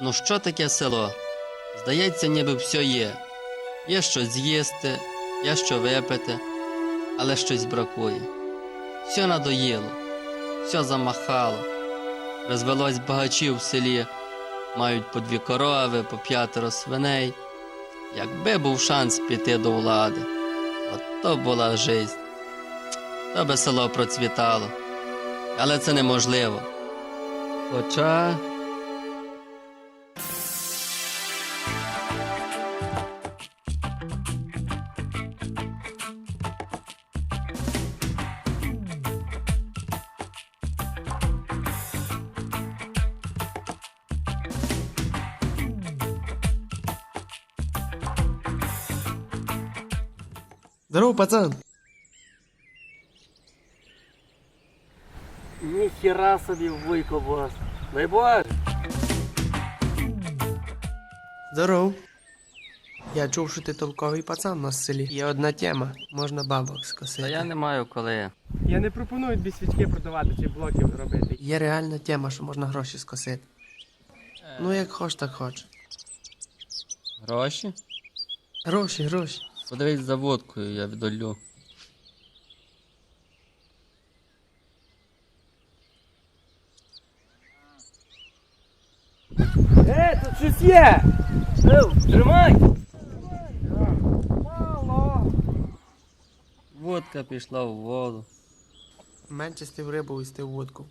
Ну що таке село? Здається, ніби все є. Є що з'їсти, є що випити, але щось бракує. Все надоїло, все замахало. Розвелось багачів в селі, мають по дві корови, по п'ятеро свиней. Якби був шанс піти до влади, от то була жизнь. То би село процвітало. Але це неможливо. Хоча. Здорово, пацан. Ніхіра собі вуйко бос. Дай Боже. Здоров. Я чув, що ти толковий пацан у нас в селі. Є одна тема, можна бабок скосити. Та я не маю коли. Я не пропоную тобі свічки продавати чи блоків робити. Є реальна тема, що можна гроші скосити. Ну як хоч, так хоч. Гроші? Гроші, гроші. Подивись за водкою, я віддалю. Е, тут щось є! Ев, тримай! Водка пішла в воду. Менше стив рибу і стив водку.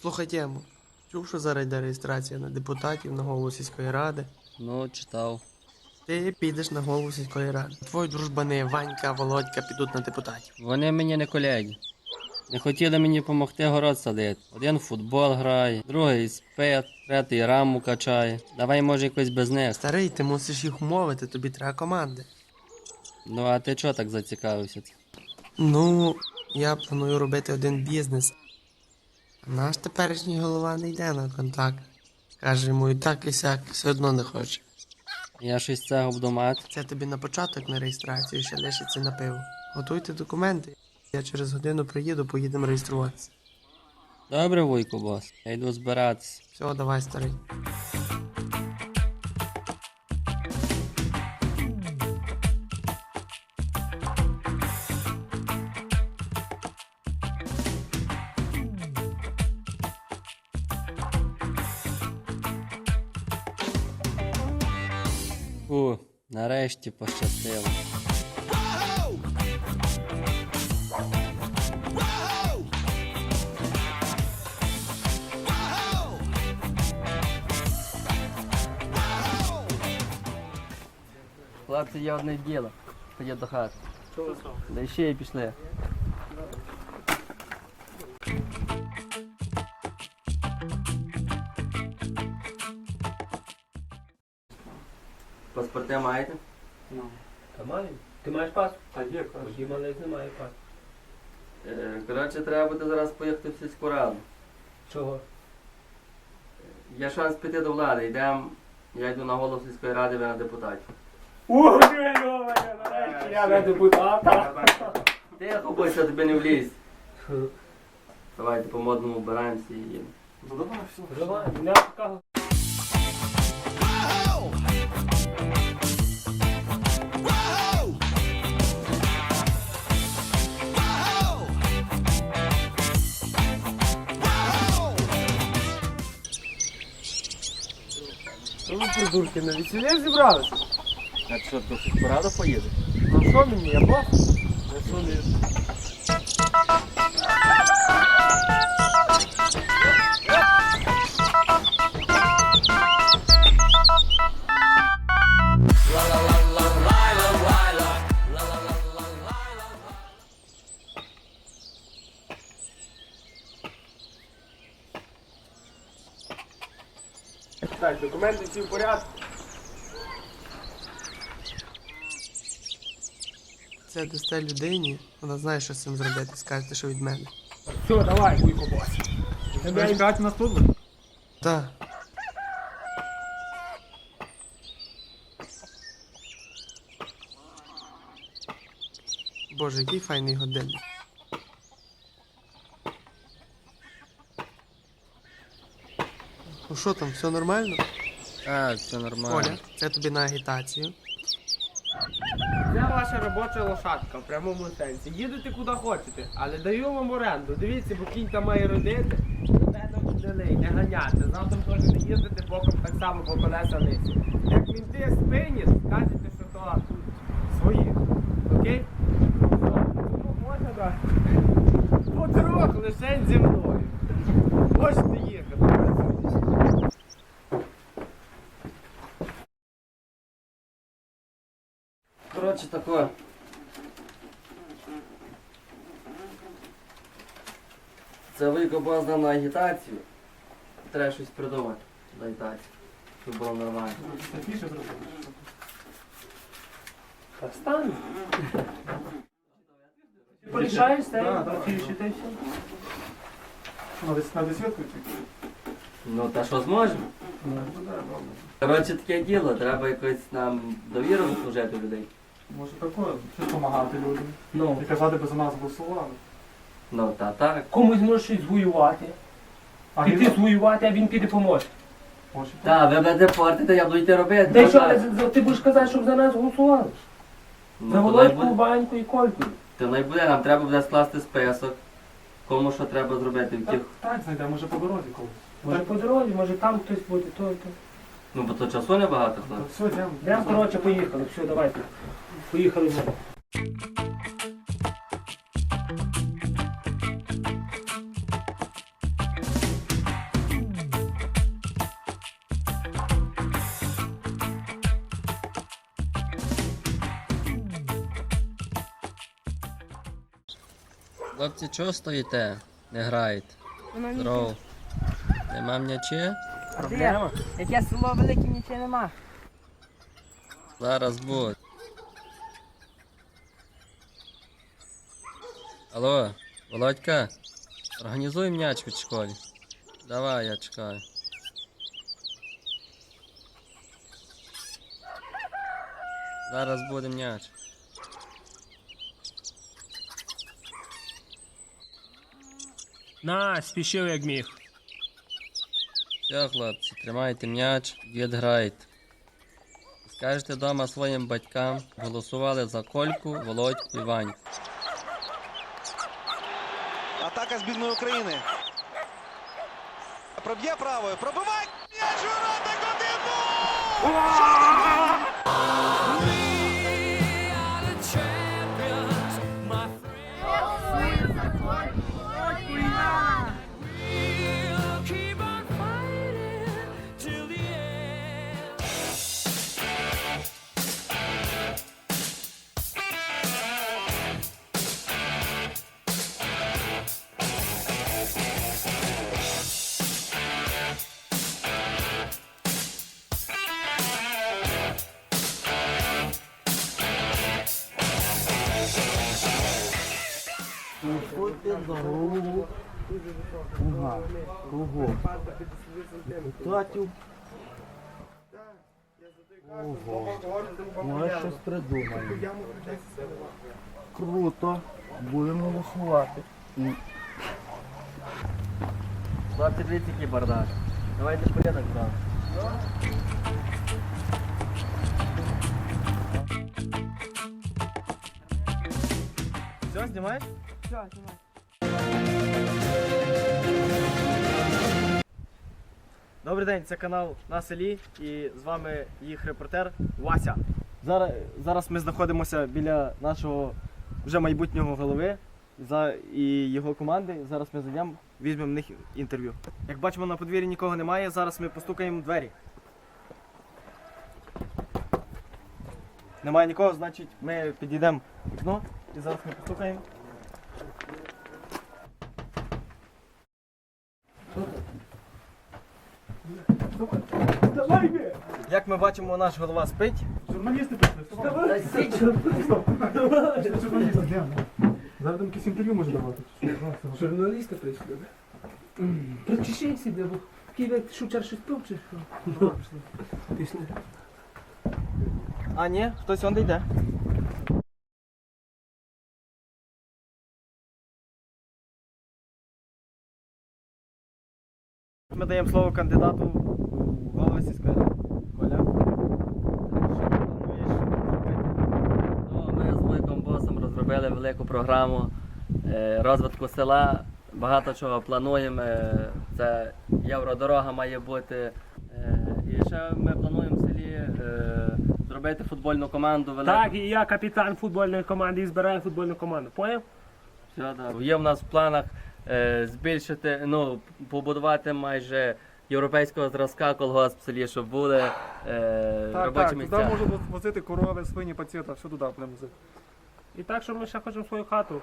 Слухай тему. Чув, що зараз йде реєстрація на депутатів на голову сільської ради. Ну, читав. Ти підеш на голову сільської ради. Твої дружбани Ванька, Володька підуть на депутатів. Вони мені не колеги. Не хотіли мені допомогти город садити. Один в футбол грає, другий спить, третій раму качає. Давай, може, якось без них. Старий, ти мусиш їх умовити, тобі треба команди. Ну, а ти чого так зацікавився? Ну, я планую робити один бізнес. Наш теперішній голова не йде на контакт. Каже йому і так, і сяк, все одно не хоче. Я щось цього буду. Це тобі на початок на реєстрацію, ще лишиться на пиво. Готуйте документи. Я через годину приїду, поїдемо реєструватися. Добре, вуйку, бос. Я йду збиратися. Все, давай, старий. Нарешті пощастило. Хлопці, є одне діло. Ходіть до хати. Да ще й пішли. Паспорти маєте? Та маю. Ти маєш пас? А є, Тоді малець немає пас. Е, Коротше, треба буде зараз поїхати в сільську раду. Чого? Є шанс піти до влади. Йдемо. Я йду на голову сільської ради, ви на депутатів. Ой, нарешті я на депутата. Тихо, бойся, тобі не влізь. Давайте по модному вбираємося і їдемо. Давай, мене. Ну, ви придурки, на весілля зібралися? Так що, до сільську поїде? Ну що мені, я бог? Я що не... документи всі в порядку. Це дасте людині, вона знає, що з цим зробити, скажете, що від мене. Все, давай, вуйко бос. Тебе чекати нас тут? Так. Боже, який файний годинник. Ну що там, все нормально? Так, все нормально. Коля, це тобі на агітацію. Це ваша робоча лошадка в прямому сенсі. Їдете куди хочете, але даю вам оренду. Дивіться, бо кінь там має родити. Не, не ганяти. Завтра теж не їздити боком так само по колеса вниз. Як мінти спинять, скажете, що то свої. Окей? Все. Ну, можна так. Потрох лишень зі мною. Можете їхати. Коротше, таке. Це вийко на агітацію. Треба щось придумати до агітації. Щоб було нормально. Та стань. Порішаєш це, працюєш і те все. Надо, надо свідку Ну та що зможемо? Коротше, таке діло, треба якось нам довіру служити людей. Може таке, щось допомагати людям. Ну, І казати, би за нас голосували. Ну та так. комусь може щось звоювати. А Піти він звоювати, а він піде поможе. може. Та, ви будете портити, я буду йти робити. Та й Ну, що, але за- за- ти будеш казати, щоб за нас голосували? Ну, За то Володьку, буде- Ваньку і Кольку. То не буде, нам треба буде скласти список. Кому що треба зробити в Так, тих. так знайдемо, може по дорозі колись. Може по дорозі, може там хтось буде, то, то. Ну бо то часу небагато То хлопці. все, йдемо. Йдемо, коротше, поїхали. Все, давайте. Поїхали вже. Хлопці, чого стоїте? Не граєте. Здорово. Нема м'ячі? Проблема. Яке село велике, нічого нема. Зараз буде. Алло, Володька, організуй м'яч від школі. Давай, я чекаю. Зараз буде м'яч. На, спішив як міг. Все, хлопці, тримайте м'яч, відграйте. Скажете вдома своїм батькам, голосували за Кольку, Володь і Ваньку. Атака збірної України. Проб'є правою. Пробивай! м'яч ворота годину! Може щось придумаємо. Круто. Будемо голосувати. Хлопці, дивіться, який бардак. Давайте порядок брати. Все, знімаєш? Добрий день, це канал на селі і з вами їх репортер Вася. Зараз, зараз ми знаходимося біля нашого вже майбутнього голови за, і його команди. Зараз ми зайдемо, візьмемо в них інтерв'ю. Як бачимо, на подвір'ї нікого немає. Зараз ми постукаємо в двері. Немає нікого, значить ми підійдемо в вікно і зараз ми постукаємо. Як ми бачимо, наш голова спить. Журналісти прийшли. Стоп. Журналісти, де? Зараз там якесь інтерв'ю може давати. Журналісти прийшли. Причешися, бо Києві ти що вчора щось пив чи що? Пішли. А, ні, хтось он йде. Ми даємо слово кандидату у голови сільської ради. Коля. Що ти плануєш робити? Ну, Ми з моїм комбосом розробили велику програму е, розвитку села. Багато чого плануємо. Е, це євродорога має бути. Е, і ще ми плануємо в селі зробити футбольну команду. велику. Так, і я капітан футбольної команди і збираю футбольну команду. Поняв? Все, так. Є в нас в планах збільшити, ну, побудувати майже європейського зразка колгосп в селі, щоб були е, Так, робочі так, місця. туди можуть возити корови, свині, пацієнта, що туди будемо возити. І так, що ми ще хочемо свою хату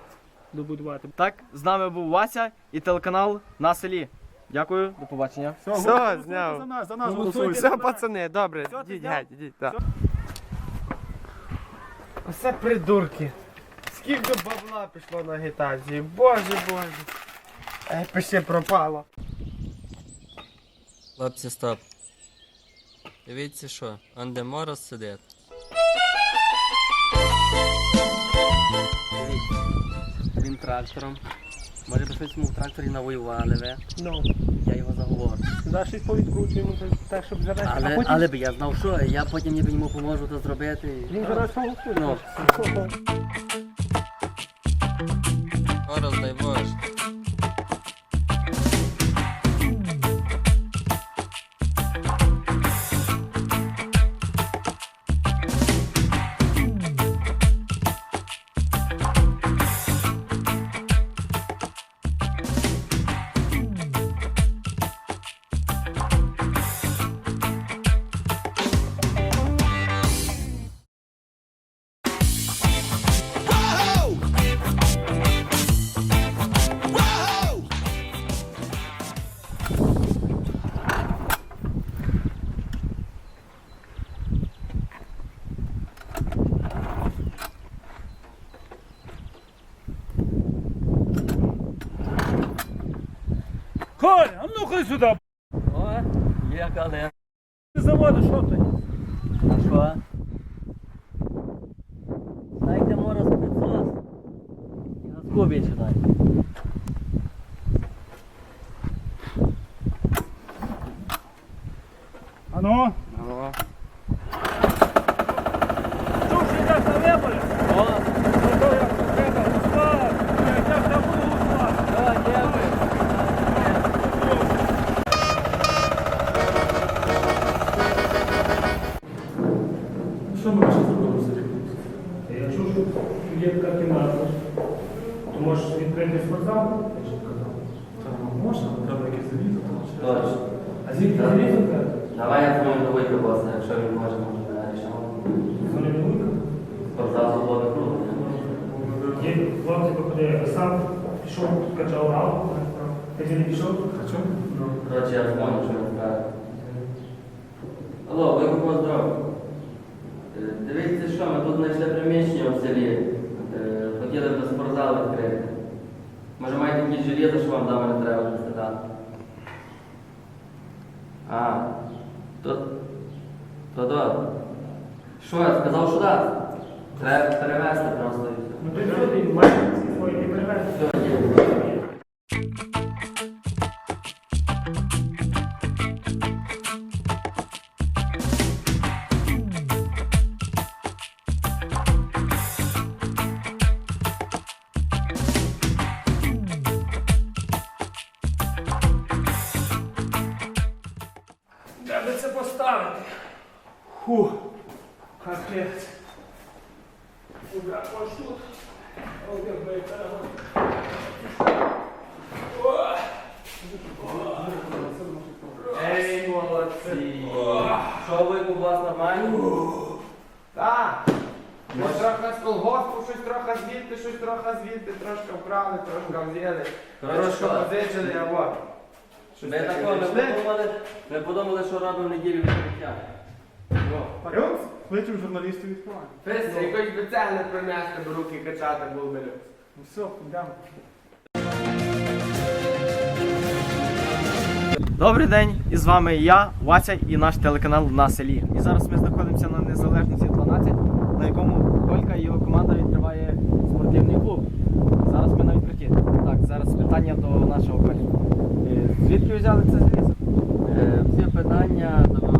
добудувати. Так, з нами був Вася і телеканал на селі. Дякую, до побачення. Все, Все, голосуйте зняв. За нас, за нас Голосуйте. голосуйте. Все, пацани, добре, ти йдіть зняв? геть, йдіть, так. Оце придурки. Скільки бабла пішло на агітації, боже боже. Ей, пише пропало. Хлопці, стоп. Дивіться що, он де мороз сидить. Дивіться, Він трактором. Може би щось йому в тракторі навоювали ви. Ну, Я його заговорю. сюди щось повідкручуємо, так, щоб завести. а Але, потім але б я знав, що я потім ніби йому поможу то зробити. він зараз голосує. Ну. Мороз, дай Боже. Сюди, О, є Ти заводи, що ти? А що? Дайте мороз підсос. І на більше дай. Ано, Чув, що йдеш на вибори? О, Ну, то як треба, гуслар. Я йдеш на буду гуслар. о, дякую. що ми ще зробили в селі? Я чув, що є така кімната. То відкрити спортзал? Та, можна, але треба якесь залізо. там, Точно. А звідки Так. залізо треба? Давай я дзвоню до Войка Боса, якщо він може, може рішимо. Вони не вуйка. Спортзал свобода круто. Є хлопці походили, а сам пішов, качав галку. Ти не пішов? А чому? Коротше, я дзвоню, що він скаже. Алло, Войко Бос, здорово. Е, Дивіться, що ми тут знайшли приміщення в селі. Е, Хотіли б спортзал відкрити. Може маєте якісь жилети, що вам дома не треба розглядати? А, то, то добре. Що я сказав, що так? Треба перевезти просто. Ну то що ти маєш ці свої перевезти? Ось тут? Ей, молодці. Що ви у вас нормально? Так. Щось трохи з колгоспу, щось трохи звідти, щось трохи звідти, трошки вкрали, трошки взяли, трошки що? позичили, а от. Щось Ми таке такого не знайшли. подумали, ми подумали, що робимо неділю відкриття. Парюк? Кличемо журналістів відкриваємо. Фест, якось би цегли принести, бо руки качати був би. Ну все, йдемо. Добрий день, і з вами я, Вася і наш телеканал на селі. І зараз ми знаходимося на Незалежності 12, на якому Колька і його команда відкриває спортивний клуб. Зараз ми на відкритті. Так, зараз питання до нашого Колі. Е, Звідки взяли це залізо? Е, Всі питання до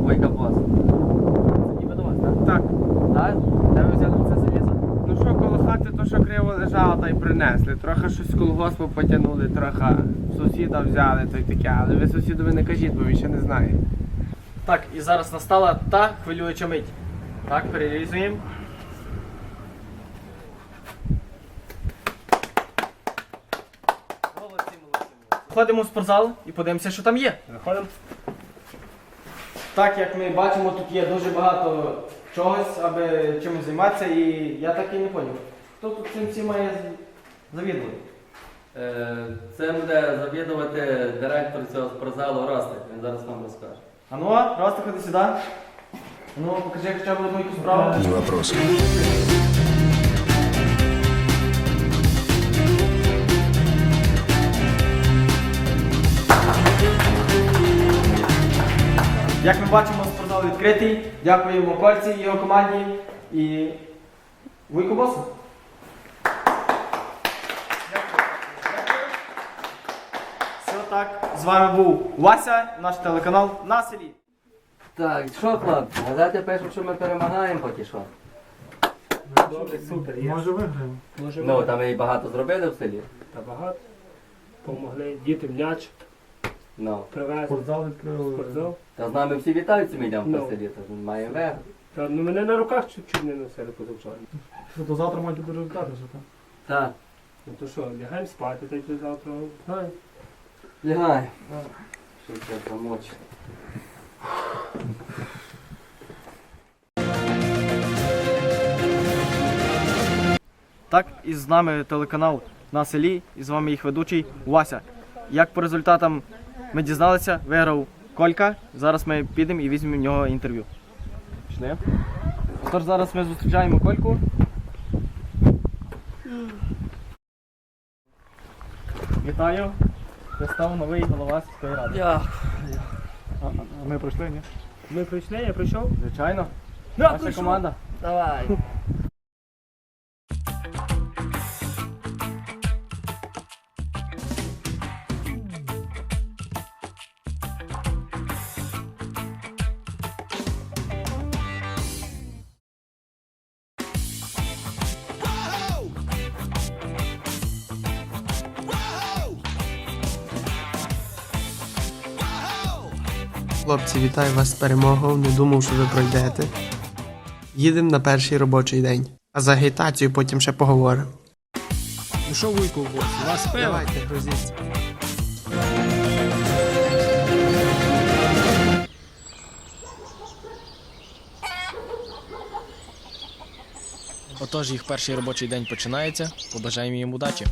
Войка Боса. Це ніби до вас, так? Так. Де ви взяли це залізо? Ну що, коло хати то, що криво лежало, та й принесли. Трохи щось з колгоспу потягнули, трохи сусіда взяли, то й таке. Але ви сусідові не кажіть, бо він ще не знає. Так, і зараз настала та хвилююча мить. Так, перерізуємо. Молодці, молодці. Ходимо в спортзал і подивимося, що там є. Заходимо. Так, як ми бачимо, тут є дуже багато чогось, аби чимось займатися, і я так і не зрозумів. Хто тут цим всім має завідувати? Е, Це буде завідувати директор цього спортзалу Ростик. Він зараз вам розкаже. А ну, Рости, ходи сюди. Ну, покажи хоча б одну якусь справу. Не вопрос. Як ми бачимо, відкритий. Дякуємо Кольці і його команді і Вуйку Босу. Все так. З вами був Вася, наш телеканал на селі. Так, що, хлопці, газети пишуть, що ми перемагаємо поки що. Добре, супер, Може виграємо. Ну, там і багато зробили в селі. Та багато. Помогли діти м'яч Ну. привезли. Спортзал відкрили. Спортзал. Та з нами всі вітаються, ми йдемо Ну. по селі, то маємо виграти. Та, ну мене на руках чуть-чуть не носили позавчора. Що то завтра мають бути результати, що так? Так, Ну то що, лягаємо спати, та й до завтра. Знаю. лягай. Що це помочь? Так, і з нами телеканал на селі, і з вами їх ведучий Вася. Як по результатам ми дізналися, виграв Колька. Зараз ми підемо і візьмемо в нього інтерв'ю. Пішли. Тож зараз ми зустрічаємо Кольку. Вітаю. Ви став новий голова сільської ради. А, а ми пройшли, ні? Ми прийшли, я прийшов. Звичайно. Я Ваша прийшов. команда. Давай. Хлопці, вітаю вас з перемогою. Не думав, що ви пройдете. Їдемо на перший робочий день. А за агітацію потім ще поговоримо. Ну що, Вуйко, у вас Давайте, грузіться. Отож, їх перший робочий день починається. Побажаємо їм удачі.